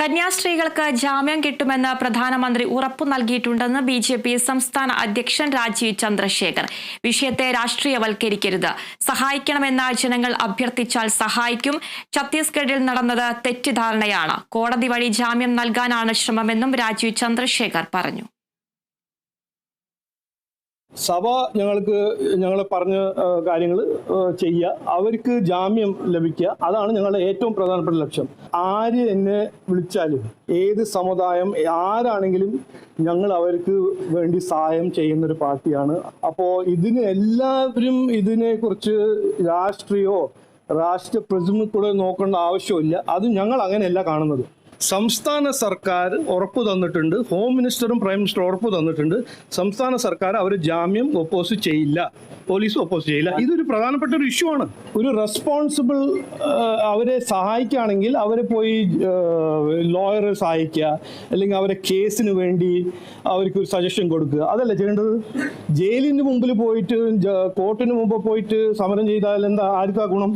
കന്യാസ്ത്രീകൾക്ക് ജാമ്യം കിട്ടുമെന്ന് പ്രധാനമന്ത്രി ഉറപ്പു നൽകിയിട്ടുണ്ടെന്ന് ബി ജെ പി സംസ്ഥാന അധ്യക്ഷൻ രാജീവ് ചന്ദ്രശേഖർ. വിഷയത്തെ രാഷ്ട്രീയവൽക്കരിക്കരുത്. സഹായിക്കണമെന്ന ജനങ്ങൾ അഭ്യർത്ഥിച്ചാൽ സഹായിക്കും. ഛത്തീസ്ഗഡിൽ നടന്നത് തെറ്റിദ്ധാരണയാണ്. കോടതി വഴി ജാമ്യം നൽകാനാണ് ശ്രമമെന്നും രാജീവ് ചന്ദ്രശേഖർ പറഞ്ഞു. സഭ ഞങ്ങൾക്ക് ഞങ്ങൾ പറഞ്ഞ കാര്യങ്ങൾ ചെയ്യുക. അവർക്ക് ജാമ്യം ലഭിക്കുക. അതാണ് ഞങ്ങളുടെ ഏറ്റവും പ്രധാനപ്പെട്ട ലക്ഷ്യം. ആര് എന്നെ വിളിച്ചാലും ഏത് സമുദായം ആരാണെങ്കിലും ഞങ്ങൾ അവർക്ക് വേണ്ടി സഹായം ചെയ്യുന്നൊരു പാർട്ടിയാണ്. അപ്പോൾ ഇതിന് എല്ലാവരും ഇതിനെക്കുറിച്ച് രാഷ്ട്രീയോ രാഷ്ട്രീയ പ്രതിമ കൂടെ നോക്കേണ്ട ആവശ്യമില്ല. അത് ഞങ്ങൾ അങ്ങനെയല്ല കാണുന്നത്. സംസ്ഥാന സർക്കാർ ഉറപ്പ് തന്നിട്ടുണ്ട്. ഹോം മിനിസ്റ്ററും പ്രൈം മിനിസ്റ്ററും ഉറപ്പ് തന്നിട്ടുണ്ട്. സംസ്ഥാന സർക്കാർ അവർ ജാമ്യം ഒപ്പോസ് ചെയ്യില്ല. പോലീസ് ഒപ്പോസ് ചെയ്യില്ല. ഇതൊരു പ്രധാനപ്പെട്ട ഒരു ഇഷ്യൂ ആണ്. ഒരു റെസ്പോൺസിബിൾ അവരെ സഹായിക്കുകയാണെങ്കിൽ അവരെ പോയി ലോയറെ സഹായിക്കുക. അല്ലെങ്കിൽ അവരെ കേസിന് വേണ്ടി അവർക്ക് ഒരു സജഷൻ കൊടുക്കുക. അതല്ല ചെയ്യേണ്ടത്? ജയിലിന് മുമ്പിൽ പോയിട്ട് കോർട്ടിന് മുമ്പ് പോയിട്ട് സമരം ചെയ്താൽ എന്താ ആർക്കാ ഗുണം?